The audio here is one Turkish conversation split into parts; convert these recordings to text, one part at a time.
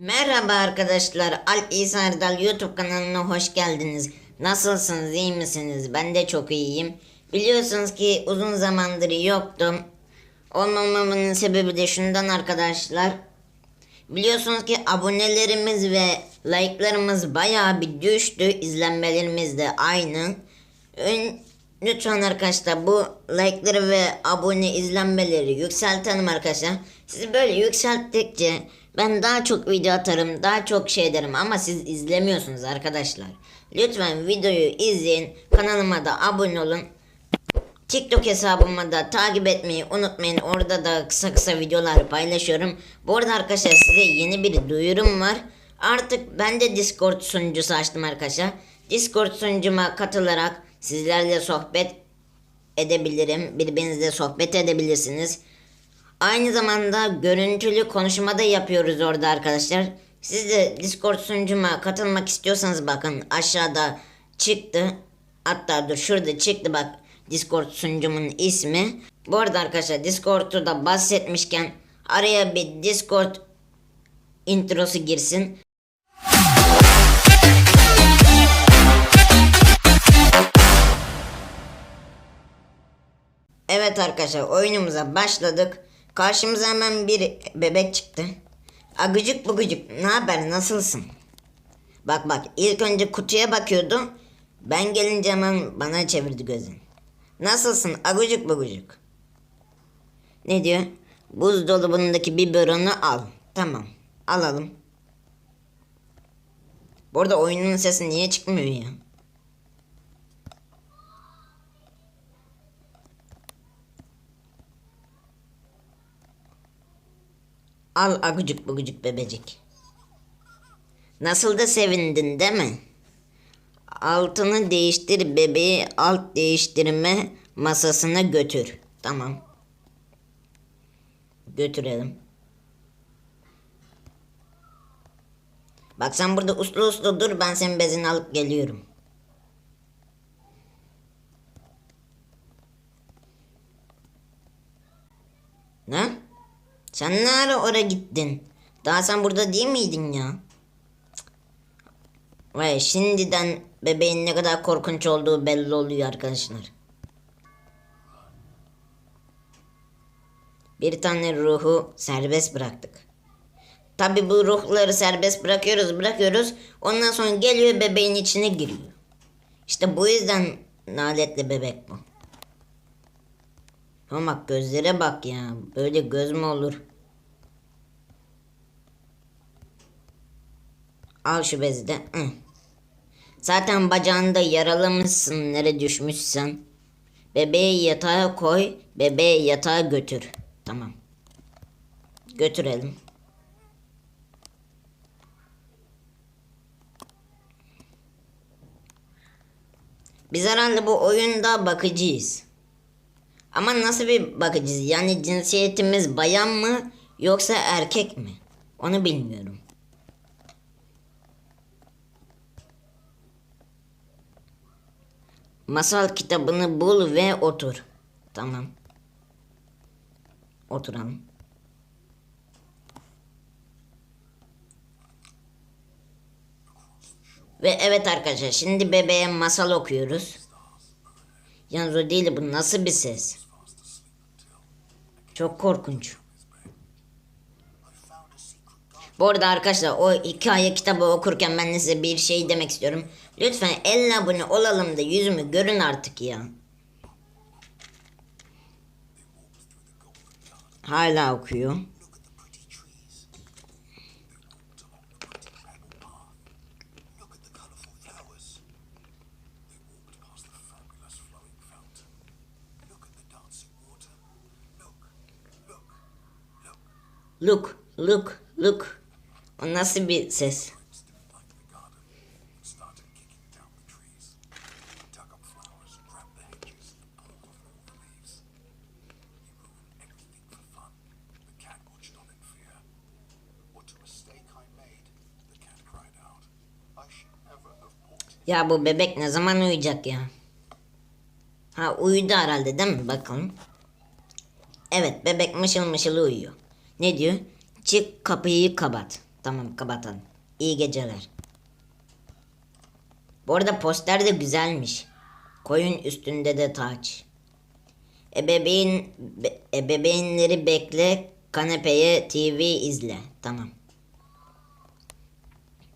Merhaba arkadaşlar. Alp İsa Erdal YouTube kanalına hoş geldiniz. Nasılsınız? iyi misiniz? Ben de çok iyiyim. Biliyorsunuz ki uzun zamandır yoktum. Olmamamın sebebi de şundan arkadaşlar. Biliyorsunuz ki abonelerimiz ve like'larımız bayağı bir düştü. İzlenmelerimiz de aynı. Lütfen arkadaşlar bu like'ları ve abone izlenmeleri yükseltelim arkadaşlar. Siz böyle yükselttikçe ben daha çok video atarım, daha çok şey derim ama siz izlemiyorsunuz arkadaşlar. Lütfen videoyu izleyin, kanalıma da abone olun. TikTok hesabıma da takip etmeyi unutmayın. Orada da kısa kısa videolar paylaşıyorum. Bu arada arkadaşlar size yeni bir duyurum var. Artık ben de Discord sunucusu açtım arkadaşlar. Discord sunucuma katılarak sizlerle sohbet edebilirim. Birbirinizle sohbet edebilirsiniz. Aynı zamanda görüntülü konuşma da yapıyoruz orada arkadaşlar. Siz de Discord sunucuma katılmak istiyorsanız bakın aşağıda çıktı. Hatta dur şurada çıktı bak Discord sunucumun ismi. Bu arada arkadaşlar Discord'u da bahsetmişken araya bir Discord introsu girsin. Evet arkadaşlar oyunumuza başladık. Karşımıza hemen bir bebek çıktı. Agıcık bugücük ne haber nasılsın? Bak bak ilk önce kutuya bakıyordu. Ben gelince hemen bana çevirdi gözünü. Nasılsın agucuk bugucuk? Ne diyor? Buzdolabındaki biberonu al. Tamam alalım. Bu arada oyunun sesi niye çıkmıyor ya? Al agucuk bugucuk bebecik. Nasıl da sevindin değil mi? Altını değiştir bebeği alt değiştirme masasına götür. Tamam. Götürelim. Bak sen burada uslu uslu dur ben senin bezini alıp geliyorum. Ne? Sen ne ara oraya gittin? Daha sen burada değil miydin ya? Vay şimdiden bebeğin ne kadar korkunç olduğu belli oluyor arkadaşlar. Bir tane ruhu serbest bıraktık. Tabi bu ruhları serbest bırakıyoruz bırakıyoruz. Ondan sonra geliyor bebeğin içine giriyor. İşte bu yüzden naletli bebek bu. Ama gözlere bak ya. Böyle göz mü olur? Al şu bezi de. Zaten bacağında yaralamışsın nere düşmüşsen. Bebeği yatağa koy, bebeği yatağa götür. Tamam. Götürelim. Biz herhalde bu oyunda bakıcıyız. Ama nasıl bir bakıcıyız? Yani cinsiyetimiz bayan mı yoksa erkek mi? Onu bilmiyorum. Masal kitabını bul ve otur. Tamam. Oturalım. Ve evet arkadaşlar şimdi bebeğe masal okuyoruz. Yalnız o değil bu nasıl bir ses? Çok korkunç. Bu arada arkadaşlar o hikaye kitabı okurken ben size bir şey demek istiyorum. Lütfen 50 abone olalım da yüzümü görün artık ya. Hala okuyor. Look. Look. Look, O nasıl bir ses? Ya bu bebek ne zaman uyuyacak ya? Ha uyudu herhalde değil mi? Bakalım. Evet bebek mışıl mışıl uyuyor. Ne diyor? Çık kapıyı kapat. Tamam kapatalım. İyi geceler. Bu arada poster de güzelmiş. Koyun üstünde de taç. Ebeveyn, be- ebeveynleri bekle, kanepeye TV izle. Tamam.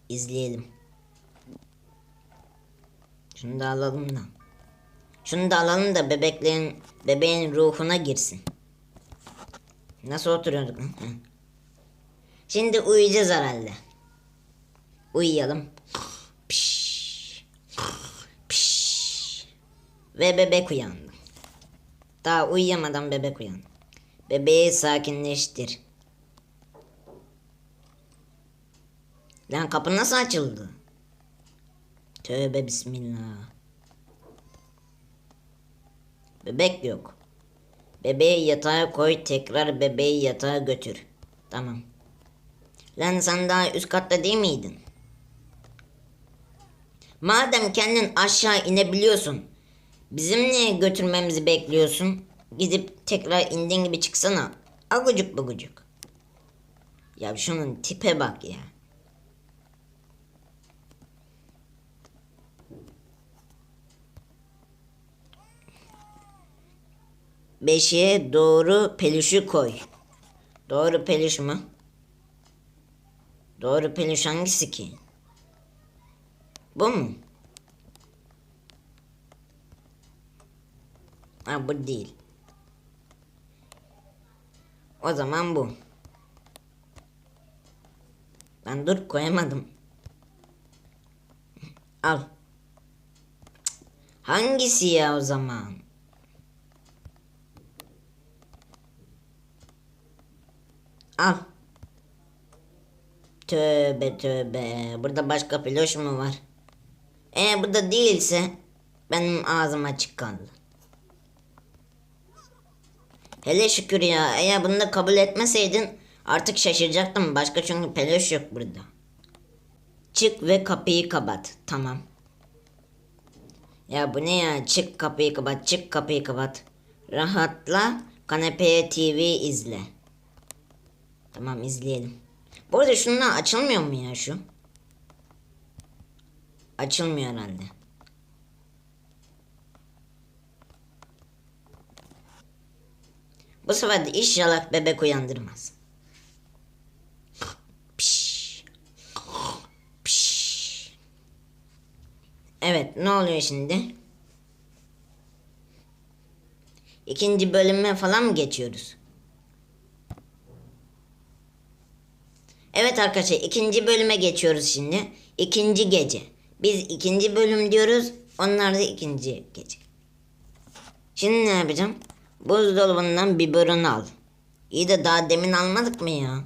İzleyelim. Şunu da alalım da. Şunu da alalım da bebeklerin, bebeğin ruhuna girsin. Nasıl oturuyorduk? Şimdi uyuyacağız herhalde. Uyuyalım. Piş. Piş. Ve bebek uyandı. Daha uyuyamadan bebek uyandı. Bebeği sakinleştir. Lan kapı nasıl açıldı? Tövbe bismillah. Bebek yok. Bebeği yatağa koy tekrar bebeği yatağa götür. Tamam. Lan sen daha üst katta değil miydin? Madem kendin aşağı inebiliyorsun. Bizim niye götürmemizi bekliyorsun? Gidip tekrar indiğin gibi çıksana. Agucuk bugucuk. Ya şunun tipe bak ya. Beşiğe doğru peluşu koy. Doğru peluş mu? Doğru peluş hangisi ki? Bu mu? Ha bu değil. O zaman bu. Ben dur koyamadım. Al. Hangisi ya o zaman? Al. Tövbe tövbe. Burada başka piloş mu var? E bu da değilse benim ağzım açık kaldı. Hele şükür ya. Eğer bunu da kabul etmeseydin artık şaşıracaktım. Başka çünkü peluş yok burada. Çık ve kapıyı kapat. Tamam. Ya bu ne ya? Çık kapıyı kapat. Çık kapıyı kapat. Rahatla. Kanepeye TV izle. Tamam izleyelim. Bu arada şunlar açılmıyor mu ya şu? Açılmıyor herhalde. Bu sefer de inşallah bebek uyandırmaz. Piş. Piş. Evet ne oluyor şimdi? İkinci bölüme falan mı geçiyoruz? Evet arkadaşlar ikinci bölüme geçiyoruz şimdi. İkinci gece. Biz ikinci bölüm diyoruz. Onlar da ikinci gece. Şimdi ne yapacağım? Buzdolabından biberon al. İyi de daha demin almadık mı ya?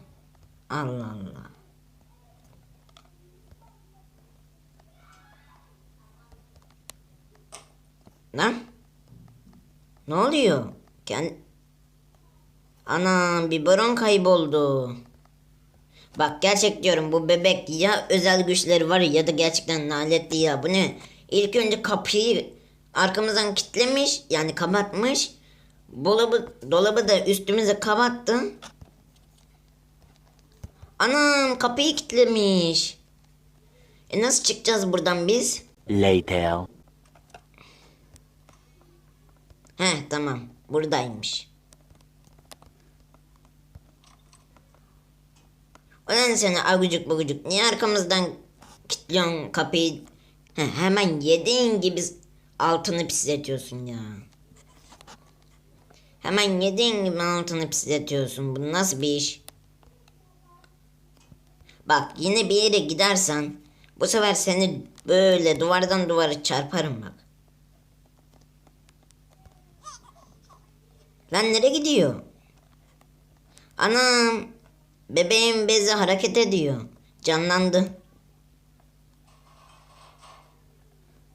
Allah Allah. Lan? Ne oluyor? Kend... Ana biberon kayboldu. Bak gerçek diyorum bu bebek ya özel güçleri var ya da gerçekten lanetli ya. Bu ne? İlk önce kapıyı arkamızdan kilitlemiş yani kapatmış. Dolabı, dolabı da üstümüze kapattı. Anam kapıyı kilitlemiş. E nasıl çıkacağız buradan biz? Later. He tamam buradaymış. Ulan seni agucuk bugucuk niye arkamızdan kilitliyorsun kapıyı? He, hemen yediğin gibi altını pisletiyorsun ya. Hemen yediğin gibi altını pisletiyorsun. Bu nasıl bir iş? Bak yine bir yere gidersen bu sefer seni böyle duvardan duvara çarparım bak. Lan nereye gidiyor? Anam bebeğin bezi hareket ediyor. Canlandı.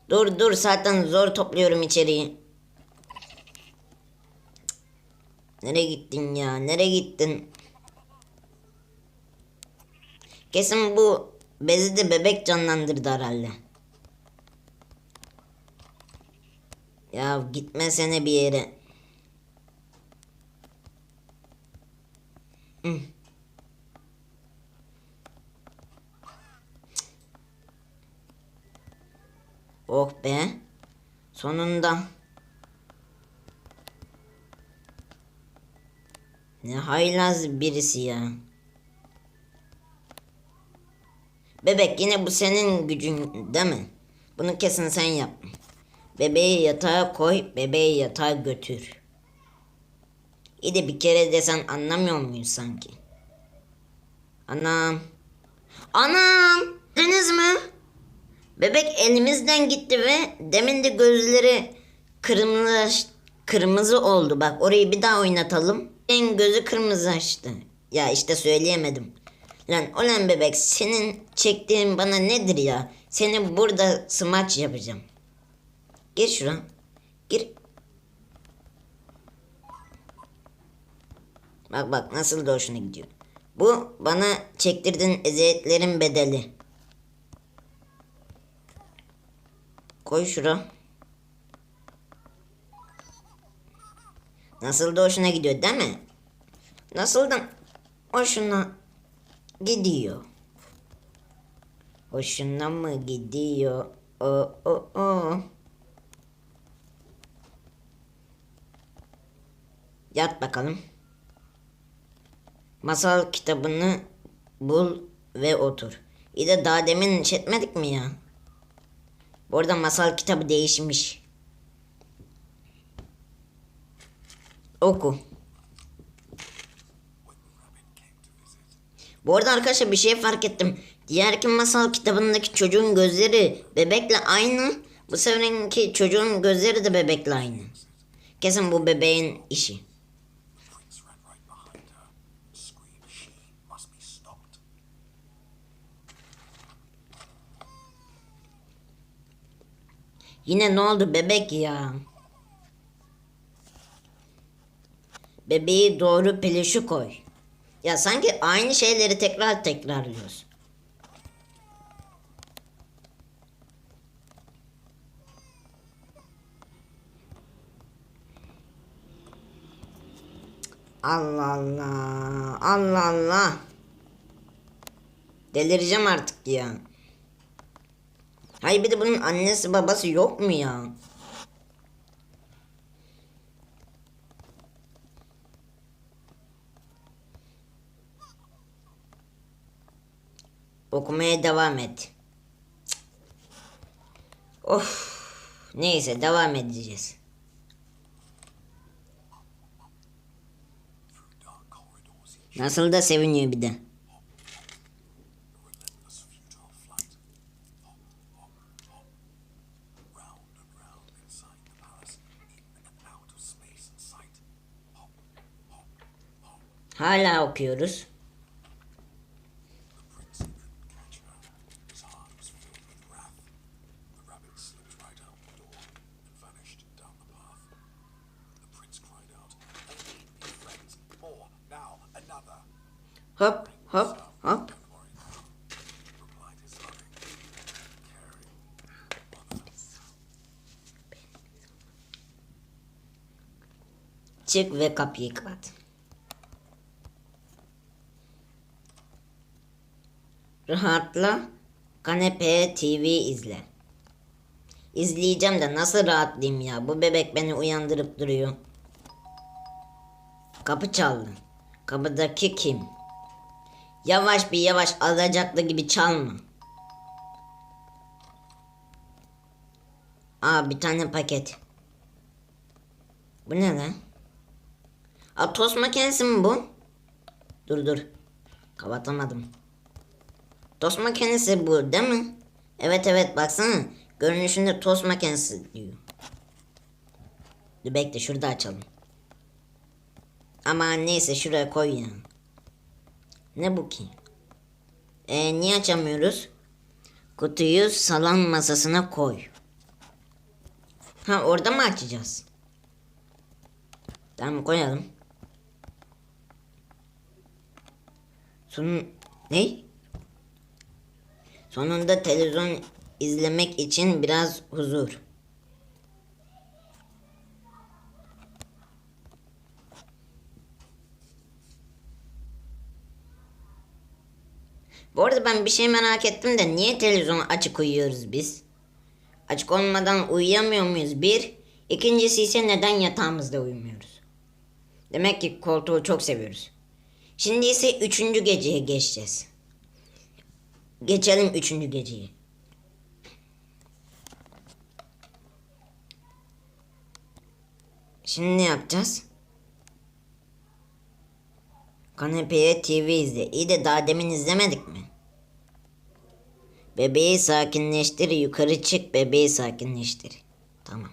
Dur dur zaten zor topluyorum içeriği. Nereye gittin ya? Nereye gittin? Kesin bu bezi de bebek canlandırdı herhalde. Ya gitmesene bir yere. Hı. Oh be. Sonunda. Ne haylaz birisi ya. Bebek yine bu senin gücün değil mi? Bunu kesin sen yap. Bebeği yatağa koy, bebeği yatağa götür. İyi de bir kere desen anlamıyor muyuz sanki? Anam. Anam! Deniz mi? Bebek elimizden gitti ve demin de gözleri kırmızı kırmızı oldu. Bak orayı bir daha oynatalım. En gözü kırmızı açtı. Ya işte söyleyemedim. Lan olan bebek senin çektiğin bana nedir ya? Seni burada smaç yapacağım. Gir şuna. Gir. Bak bak nasıl da hoşuna gidiyor. Bu bana çektirdiğin eziyetlerin bedeli. Koy şura. Nasıl da hoşuna gidiyor değil mi? Nasıl da hoşuna gidiyor. Hoşuna mı gidiyor? O o o. Yat bakalım. Masal kitabını bul ve otur. İyi de daha demin iş etmedik mi ya? Bu arada masal kitabı değişmiş. Oku. Bu arada arkadaşlar bir şey fark ettim. Diğerki masal kitabındaki çocuğun gözleri bebekle aynı. Bu seferinki çocuğun gözleri de bebekle aynı. Kesin bu bebeğin işi. Yine ne oldu bebek ya? Bebeği doğru peluşu koy. Ya sanki aynı şeyleri tekrar tekrarlıyoruz. Allah Allah. Allah Allah. Delireceğim artık ya. Hayır bir de bunun annesi babası yok mu ya? Okumaya devam et. Of. Neyse devam edeceğiz. Nasıl da seviniyor bir de. Replied his loving, caring mother. Çık ve kapıyı kapat. Rahatla. Kanepeye TV izle. İzleyeceğim de nasıl rahatlayayım ya? Bu bebek beni uyandırıp duruyor. Kapı çaldı. Kapıdaki kim? Yavaş bir yavaş alacaklı gibi çalma. Aa bir tane paket. Bu ne lan? Aa tost makinesi mi bu? Dur dur. Kapatamadım. Tost makinesi bu değil mi? Evet evet baksana. Görünüşünde tost makinesi diyor. Dur bekle şurada açalım. Ama neyse şuraya koy ya. Ne bu ki? E niye açamıyoruz? Kutuyu salon masasına koy. Ha orada mı açacağız? Tamam koyalım. Son ne? Sonunda televizyon izlemek için biraz huzur. Bu arada ben bir şey merak ettim de niye televizyonu açık uyuyoruz biz? Açık olmadan uyuyamıyor muyuz? Bir. İkincisi ise neden yatağımızda uyumuyoruz? Demek ki koltuğu çok seviyoruz. Şimdi ise üçüncü geceye geçeceğiz. Geçelim üçüncü geceyi. Şimdi ne yapacağız? Kanepeye TV izle. İyi de daha demin izlemedik mi? Bebeği sakinleştir. Yukarı çık. Bebeği sakinleştir. Tamam.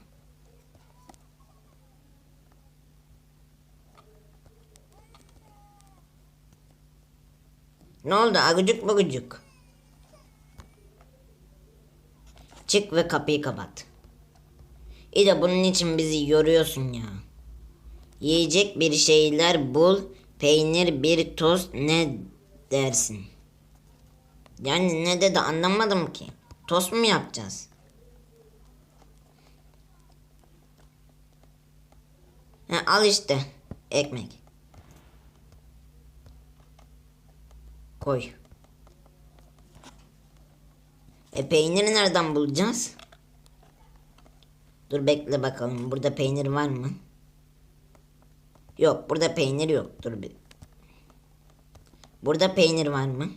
Ne oldu agucuk bagucuk? Çık ve kapıyı kapat. İyi de bunun için bizi yoruyorsun ya. Yiyecek bir şeyler bul. Peynir bir tost ne dersin? Yani ne dedi anlamadım ki. Tost mu yapacağız? He, al işte ekmek. Koy. E peyniri nereden bulacağız? Dur bekle bakalım. Burada peynir var mı? Yok burada peynir yok. Dur bir. Burada peynir var mı?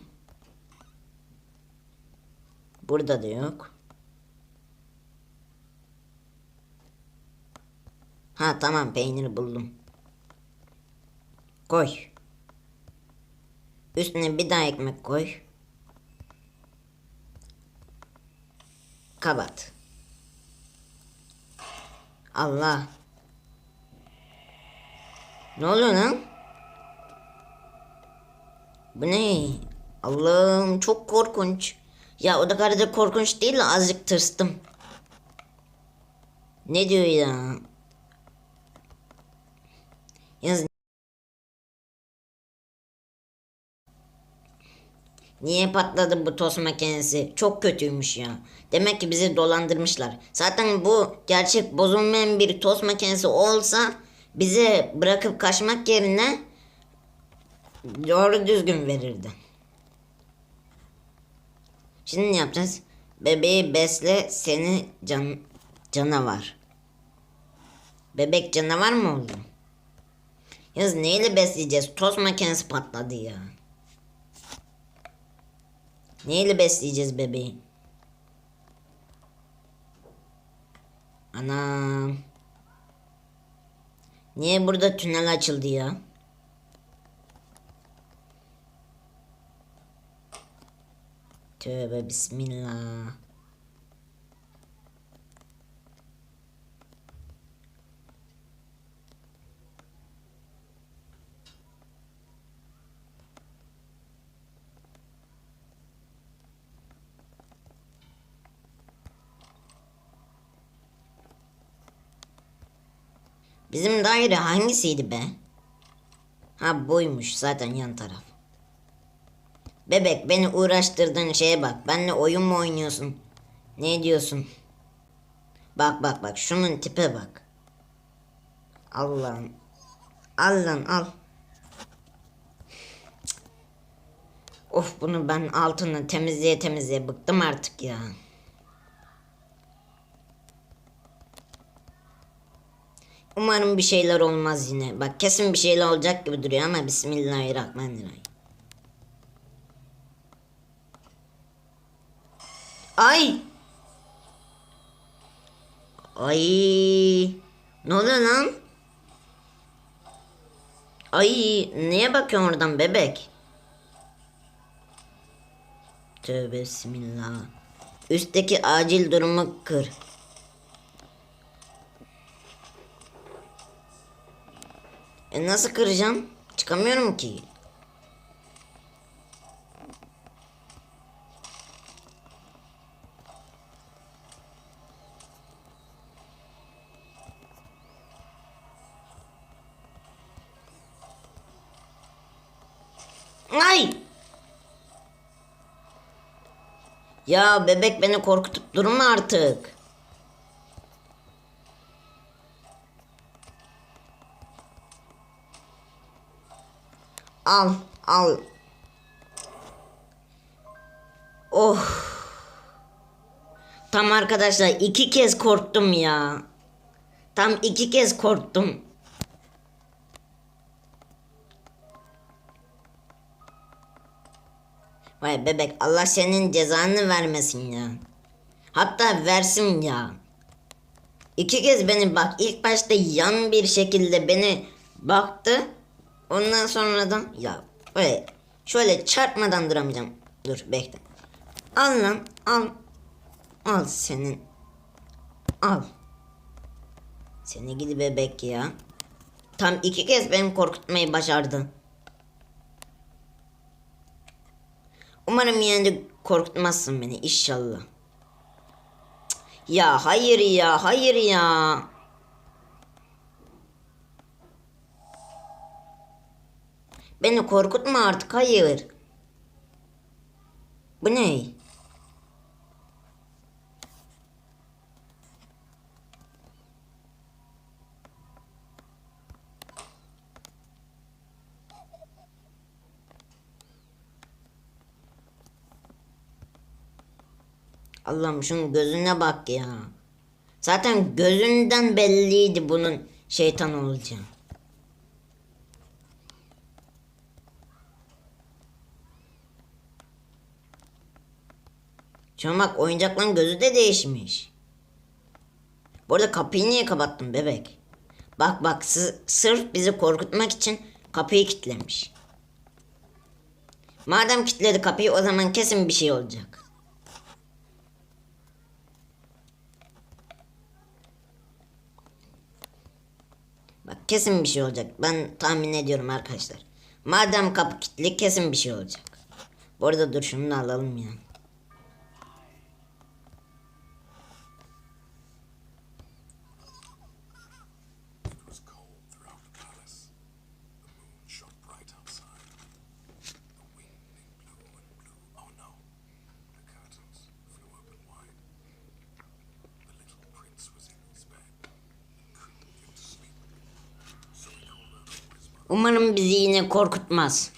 Burada da yok. Ha tamam peyniri buldum. Koy. Üstüne bir daha ekmek koy. Kapat. Allah. Ne oluyor lan? Bu ne? Allah'ım çok korkunç. Ya o da kadar da korkunç değil de azıcık tırstım. Ne diyor ya? Yalnız Niye patladı bu tost makinesi? Çok kötüymüş ya. Demek ki bizi dolandırmışlar. Zaten bu gerçek bozulmayan bir tost makinesi olsa bize bırakıp kaçmak yerine doğru düzgün verirdi. Şimdi ne yapacağız? Bebeği besle seni can canavar. Bebek canavar mı oldu? Yalnız neyle besleyeceğiz? Tost makinesi patladı ya. Neyle besleyeceğiz bebeği? Anam. Niye burada tünel açıldı ya? Tövbe bismillah. Bizim daire hangisiydi be? Ha buymuş zaten yan taraf. Bebek beni uğraştırdığın şeye bak. Benle oyun mu oynuyorsun? Ne diyorsun? Bak bak bak şunun tipe bak. Allah'ım. Al lan al. Of bunu ben altını temizleye temizleye bıktım artık ya. Umarım bir şeyler olmaz yine. Bak kesin bir şeyler olacak gibi duruyor ama Bismillahirrahmanirrahim. Ay! Ay! Ne oluyor lan? Ay neye bakıyorsun oradan bebek? Tövbe bismillah. Üstteki acil durumu kır. E nasıl kıracağım? Çıkamıyorum ki. Ay! Ya bebek beni korkutup durma artık. Al, al. Oh. Tam arkadaşlar iki kez korktum ya. Tam iki kez korktum. Vay bebek Allah senin cezanı vermesin ya. Hatta versin ya. İki kez beni bak ilk başta yan bir şekilde beni baktı. Ondan sonradan ya böyle şöyle çarpmadan duramayacağım. Dur bekle. Al lan al. Al senin. Al. Seni gidi bebek ya. Tam iki kez beni korkutmayı başardı. Umarım yine de korkutmazsın beni inşallah. Ya hayır ya hayır ya. Beni korkutma artık hayır. Bu ne? Allah'ım şunun gözüne bak ya. Zaten gözünden belliydi bunun şeytan olacağı. Şuna bak oyuncakların gözü de değişmiş. Bu arada kapıyı niye kapattın bebek? Bak bak sı- sırf bizi korkutmak için kapıyı kilitlemiş. Madem kilitledi kapıyı o zaman kesin bir şey olacak. Bak kesin bir şey olacak. Ben tahmin ediyorum arkadaşlar. Madem kapı kilitli kesin bir şey olacak. Bu arada dur şunu da alalım ya. It Umarım bizi yine korkutmaz.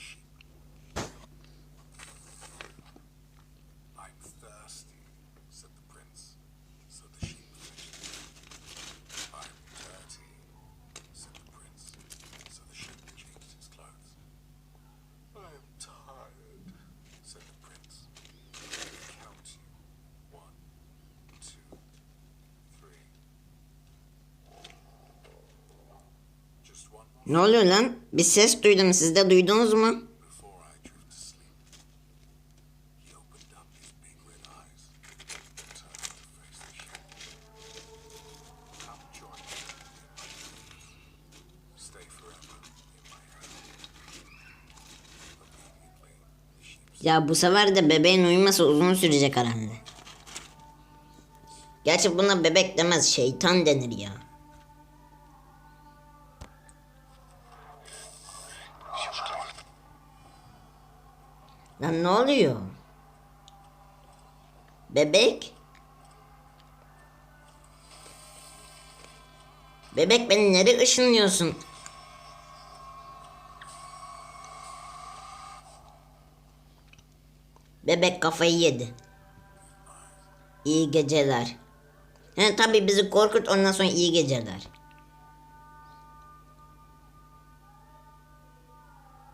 Ne oluyor lan? Bir ses duydum. Siz de duydunuz mu? Ya bu sefer de bebeğin uyuması uzun sürecek herhalde. Gerçi buna bebek demez şeytan denir ya. Lan ne oluyor? Bebek? Bebek beni nereye ışınlıyorsun? Bebek kafayı yedi. İyi geceler. He tabi bizi korkut ondan sonra iyi geceler.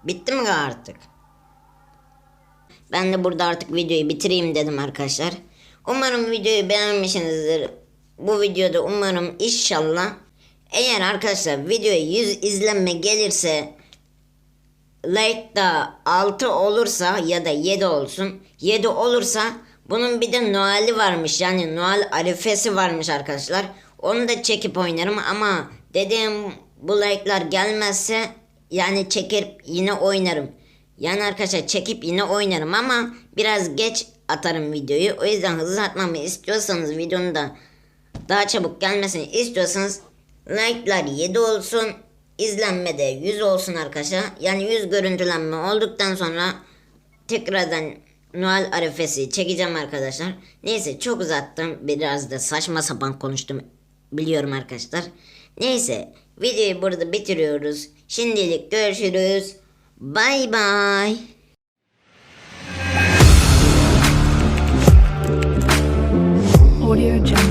Bitti mi artık? Ben de burada artık videoyu bitireyim dedim arkadaşlar. Umarım videoyu beğenmişsinizdir. Bu videoda umarım inşallah eğer arkadaşlar videoya 100 izlenme gelirse like da 6 olursa ya da 7 olsun. 7 olursa bunun bir de Noel'i varmış. Yani Noel arifesi varmış arkadaşlar. Onu da çekip oynarım ama dediğim bu like'lar gelmezse yani çekip yine oynarım. Yani arkadaşlar çekip yine oynarım ama biraz geç atarım videoyu. O yüzden hızlı atmamı istiyorsanız videonun da daha çabuk gelmesini istiyorsanız like'lar 7 olsun. izlenme de 100 olsun arkadaşlar. Yani 100 görüntülenme olduktan sonra tekrardan Noel arifesi çekeceğim arkadaşlar. Neyse çok uzattım. Biraz da saçma sapan konuştum. Biliyorum arkadaşlar. Neyse videoyu burada bitiriyoruz. Şimdilik görüşürüz. Bye bye. Audio Jack.